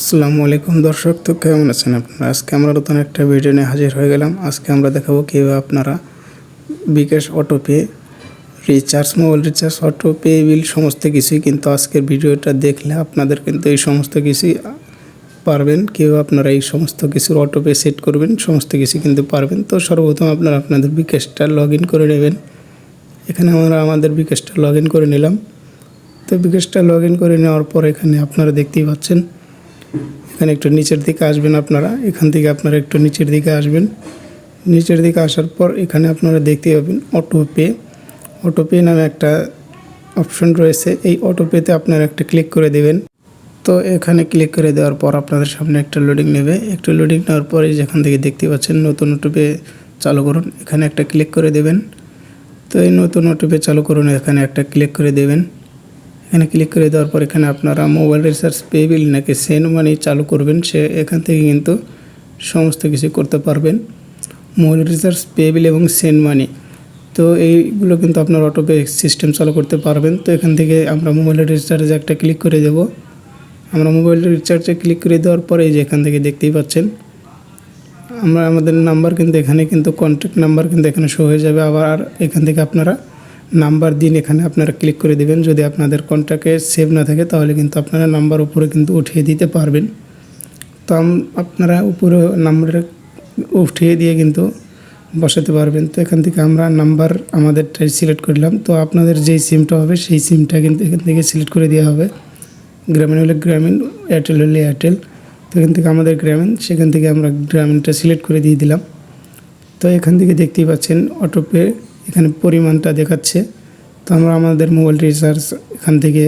আসসালামু আলাইকুম দর্শক, তো কেমন আছেন আপনারা? আজকে আমরা নতুন একটা ভিডিও নিয়ে হাজির হয়ে গেলাম। আজকে আমরা দেখাবো কীভাবে আপনারা bKash auto pay recharge mobile recharge auto pay bill সমস্ত কিছুই কিন্তু আজকের ভিডিওটা দেখলে আপনাদের কিন্তু এই সমস্ত কিছুই পারবেন। কীভাবে আপনারা এই সমস্ত কিছুর অটো পে সেট করবেন, সমস্ত কিছু কিন্তু পারবেন। তো সর্বপ্রথম আপনারা আপনাদের বিকাশটা লগ করে নেবেন। এখানে আমরা আমাদের বিকাশটা লগ করে নিলাম। তো বিকাশটা লগ করে নেওয়ার পর এখানে আপনারা দেখতেই পাচ্ছেন এখানে একটু নিচের দিকে আসবেন আপনারা, এখান থেকে আপনারা একটু নিচের দিকে আসবেন। নিচের দিকে আসার পর এখানে আপনারা দেখতে পাবেন অটো পে অটো পে নামে একটা অপশন রয়েছে, এই অটো পেতে আপনারা একটা ক্লিক করে দেবেন। তো এখানে ক্লিক করে দেওয়ার পর আপনাদের সামনে একটা লোডিং নেবে। একটু লোডিং নেওয়ার পরে যেখান থেকে দেখতে পাচ্ছেন নতুন অটো পে চালু করুন, এখানে একটা ক্লিক করে দেবেন। তো এই নতুন অটো পে চালু করুন, এখানে একটা ক্লিক করে দেবেন। এখানে ক্লিক করে দেওয়ার পর এখানে আপনারা মোবাইল রিচার্জ পে বিল নাকি সেন্ড মানি চালু করবেন, সে এখান থেকে কিন্তু সমস্ত কিছু করতে পারবেন। মোবাইল রিচার্জ পে বিল এবং সেন্ড মানি তো এইগুলো কিন্তু আপনার অটোপে সিস্টেম চালু করতে পারবেন। তো এখান থেকে আমরা মোবাইলের রিচার্জে একটা ক্লিক করে দেব। আমরা মোবাইল রিচার্জে ক্লিক করে দেওয়ার পরে এই যে এখান থেকে দেখতেই পাচ্ছেন। আমরা আমাদের নাম্বার কিন্তু এখানে কিন্তু কন্ট্যাক্ট নাম্বার কিন্তু এখানে শো হয়ে যাবে। আবার এখান থেকে আপনারা নাম্বার দিন এখানে আপনারা ক্লিক করে দেবেন। যদি আপনাদের কন্ট্যাক্টে সেভ না থাকে, তাহলে কিন্তু আপনারা নাম্বার উপরে কিন্তু উঠিয়ে দিতে পারবেন। তো আপনারা উপরে নাম্বার উঠিয়ে দিয়ে কিন্তু বসাতে পারবেন। তো এখান থেকে আমরা নাম্বার আমাদেরটাই সিলেক্ট করলাম তো আপনাদের যেই সিমটা হবে, সেই সিমটা কিন্তু এখান থেকে সিলেক্ট করে দেওয়া হবে। গ্রামীণ হলে গ্রামীণ, এয়ারটেল হলে এয়ারটেল। তো এখান থেকে আমাদের গ্রামীণ, সেখান থেকে আমরা গ্রামীণটা সিলেক্ট করে দিয়ে দিলাম। তো এখান থেকে দেখতেই পাচ্ছেন, অটোপে এখানে পরিমাণটা দেখাচ্ছে। তো আমরা আমাদের মোবাইল রিচার্জ এখান থেকে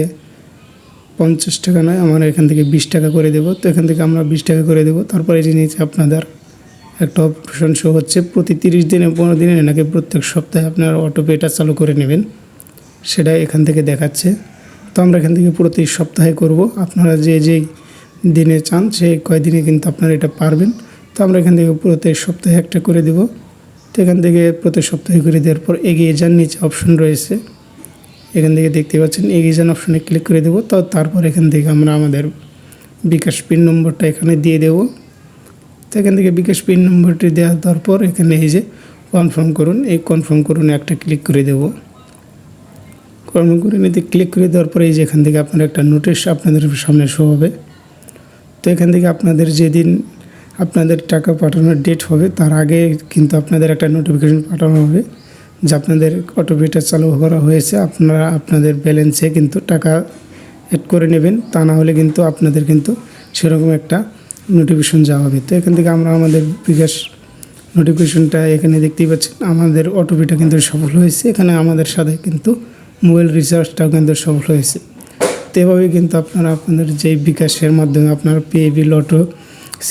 পঞ্চাশ টাকা নয়, আমরা এখান থেকে বিশ টাকা করে দেবো। তো এখান থেকে আমরা বিশ টাকা করে দেবো। তারপরে এই নিচে আপনাদের একটা অপশন শো হচ্ছে। প্রতি তিরিশ দিনে, পনেরো দিনে নাকি প্রত্যেক সপ্তাহে আপনারা অটোপেটা চালু করে নেবেন। সেটা এখান থেকে দেখাচ্ছে। তো আমরা এখান থেকে প্রতি সপ্তাহে করব। আপনারা যে যেই দিনে চান, সেই কয়দিনে কিন্তু আপনারা এটা পারবেন। তো আমরা এখান থেকে প্রতি সপ্তাহে একটা করে দেব। তো এখান থেকে প্রতি সপ্তাহে করে দেওয়ার পর এগিয়ে যান, নিচে অপশন রয়েছে। এখান থেকে দেখতে পাচ্ছেন, এগিয়ে যান অপশনে ক্লিক করে দেবো। তো তারপর এখান থেকে আমরা আমাদের বিকাশ পিন নম্বরটা এখানে দিয়ে দেবো। তো এখান থেকে বিকাশ পিন নম্বরটি দেওয়া দেওয়ার পর এখানে এই যে কনফার্ম করুন, এই কনফার্ম করুন একটা ক্লিক করে দেবো। কনফার্ম করে নিতে ক্লিক করে দেওয়ার পরে এই যে এখান থেকে আপনার একটা নোটিশ আপনাদের সামনে শো হবে। তো এখান থেকে আপনাদের যেদিন আপনাদের টাকা পাঠানোর ডেট হবে, তার আগে কিন্তু আপনাদের একটা নোটিফিকেশন পাঠানো হবে যে আপনাদের অটোপেটা চালু করা হয়েছে। আপনারা আপনাদের ব্যালেন্সে কিন্তু টাকা অ্যাড করে নেবেন, তা না হলে কিন্তু আপনাদের কিন্তু সেরকম একটা নোটিফিকেশন যাওয়া হবে। তো এখান থেকে আমরা আমাদের বিকাশ নোটিফিকেশনটা এখানে দেখতেই পাচ্ছেন, আমাদের অটোপিটা কিন্তু সফল হয়েছে। এখানে আমাদের সাথে কিন্তু মোবাইল রিচার্জটাও কিন্তু সফল হয়েছে। তো এভাবে কিন্তু আপনারা আপনাদের যেই বিকাশের মাধ্যমে আপনারা পে বিল অটো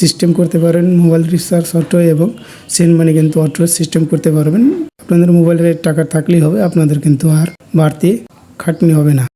সিস্টেম করতে পারেন মোবাইল রিচার্জ অটো এবং সেন্ড মানি কিন্তু অটো সিস্টেম করতে পারবেন। আপনাদের মোবাইলের টাকা থাকলেই হবে, আপনাদের কিন্তু আর বাড়তি খাটনি হবে না।